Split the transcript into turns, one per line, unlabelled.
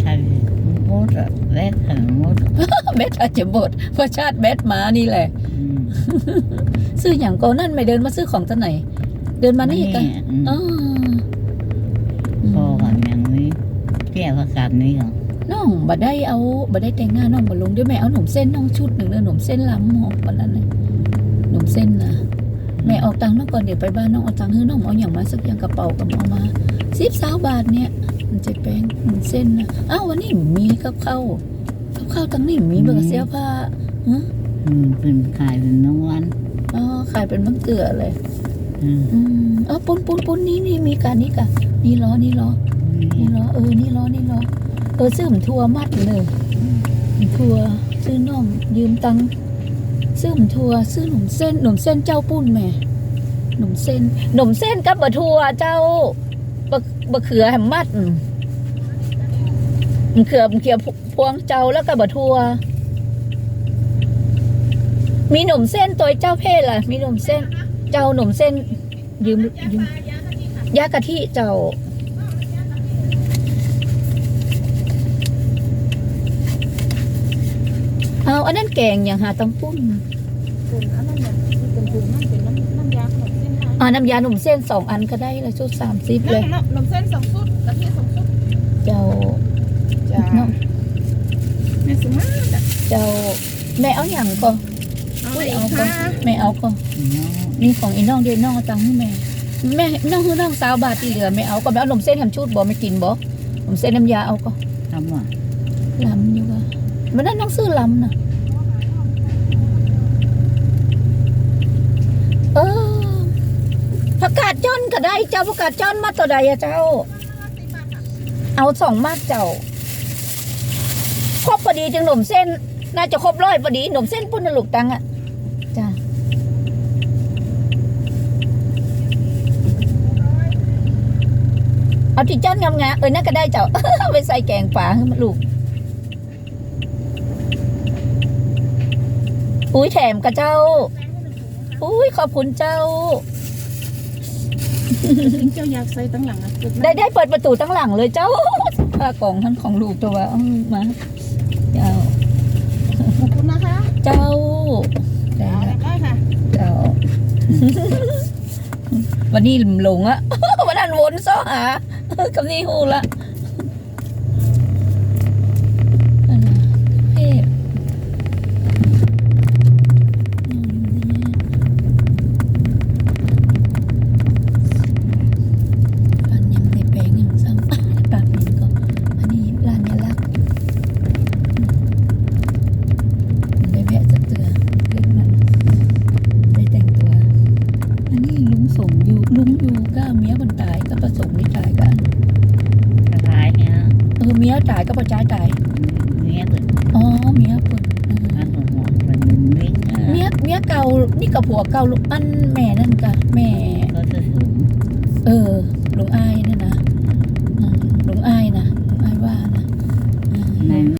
ใช่หมดอะแรกถึงหมดอะ
เบ็ดอาจจะบดเพราะชาติเบ็ดมานี่แหละ
อืม
ซื้ออย่างก็นั่นไม่เดินมาซื้อของที่ไหน เดินมานี่กัน
อืม
อ๋อ
พอกันอย่างนี้แก้ประกาศนี้เหรอ
น้องบ่ได้เอาบ่ได้แต่งงานน้องบ่ลงเด้วยแม่เอาหนมเส้นน้องชุดหนึ่งเด้อหนมเส้นล้ำหอมวันนั้นเลยหนมเส้นนะ แม่ออกตังค์น้องก่อนเดี๋ยวไปบ้านน้องเอาตังค์ให้น้องเอาอย่างมาสักอย่างกระเป๋ากับเอามาสิบสาบาทเนี่ยมันจะแป้งหนมเส้นนะอ้าววันนี้มีกับข้าวกับข้าวตังนี้มีเบอร์เสื้อผ้าฮะ
อืมเป็นขายเป็นน้องวัน
อ๋อขายเป็นมังเกลือเลย
อืม
อืมเออปุ้นปุ้นปุ้นนี่นี่มีการนี่กะนี่ล้อนี่ล้อนี่ล้อเออนี่ล้อนี่ล้อเออซื้อหมทัวมัดเลยหมทัวซื้อน้องยืมตังค์ ซื้อหนมทัวซื้อหนมเส้นหนมเส้นเจ้าปุ้นแม่หนมเส้นหนมเส้นกับบะทัวเจ้าบะบะเขือแหมมัดมมะเขือมะเขือพวงเจ้าแล้วก็บะทัวมีหนมเส้นตัวเจ้าเพศล่ะ มีหนมเส้น เจ้าหนมเส้นยืมยืมยากะทิเจ้า เอาอันนั้นแกงอย่างหาตังปุ้น
เป็นอันนั้นเนี่ยที่เป็นถุงนั่นเป็นน้ำน้ำยาขนมเส้นลาย
อ่าน้ำยาหนมเส้นสองอันก็ได้ละชุดสามสิบเลย
ขนมเส้นสองชุดกะทิสองชุด
เจ้า
จ้า
น้อง
แม่สมาร์ทอะ
เจ้าแม่เอาอย่างก็
เอาไป
เอา
อีก
ก็
ค่ะ
แม่เอาก็
น้อง
นี่ของอีน้องเดียวน้องเอาตังค์ให้แม่แม่น้องคือน้องสาวบาทที่เหลือไม่เอาก็ไม่เอาหนมเส้นทำชุดบ่ไม่กินบ่หนมเส้นน้ำยาเอาก็
ทำอะ
ลำอยู่ว่า มันนั่นน้องซื้อลำน่ะเออผักกาดจ้อนก็ได้เจ้าผักกาดจ้อนมาตัวใดอะเจ้า เอาสองมาเจ้าครบพอดีจึงหนมเส้น น่าจะครบร้อยพอดีหนมเส้นพุ่นนลูกตังอะจ้าเอาที่จ้อนงามๆเออนั่นก็ได้เจ้าไปใส่แกงป่าให้มันลูก อุ้ยแถมกับเจ้า อุ้ยขอบคุณเจ้า
จริงเจ้าอยากใส่ตั้งหลังอะ
ได้ได้เปิดประตูตั้งหลังเลยเจ้าผ้ากล่องทั้งของลูกตัวเอามาเจ้า
ขอบคุณนะคะ
เจ้าได้
เอา
ละ
ได้ค่ะ
เจ้า วันนี้หลงอะวันนั้นวนซ้อหากับนี่หูละอันน่ะเทพอืมอันยังไม่แปลงยังซ้ำ ปากนี้ก็อันนี้ร้านยาลักษณ์อืมได้แวะจะเตือนขึ้นมาได้แต่งตัว อันนี้ลุงสมอยู่ลุงอยู่ ก็เมียคนตายก็ประสมนี่ตายกัน
กระทายเนี่ย
เออเมียตายก็ประจ้ายตาย
เนี้ยเป็น
อ๋อเมียคนเออ
อันหัวเป็นมิ้งอะ
เมียเมียเก่านี่กับผัวเก่าลูกอันแม่นั่นกะแม่
ก็จะถึง
เออลุงอายนั่น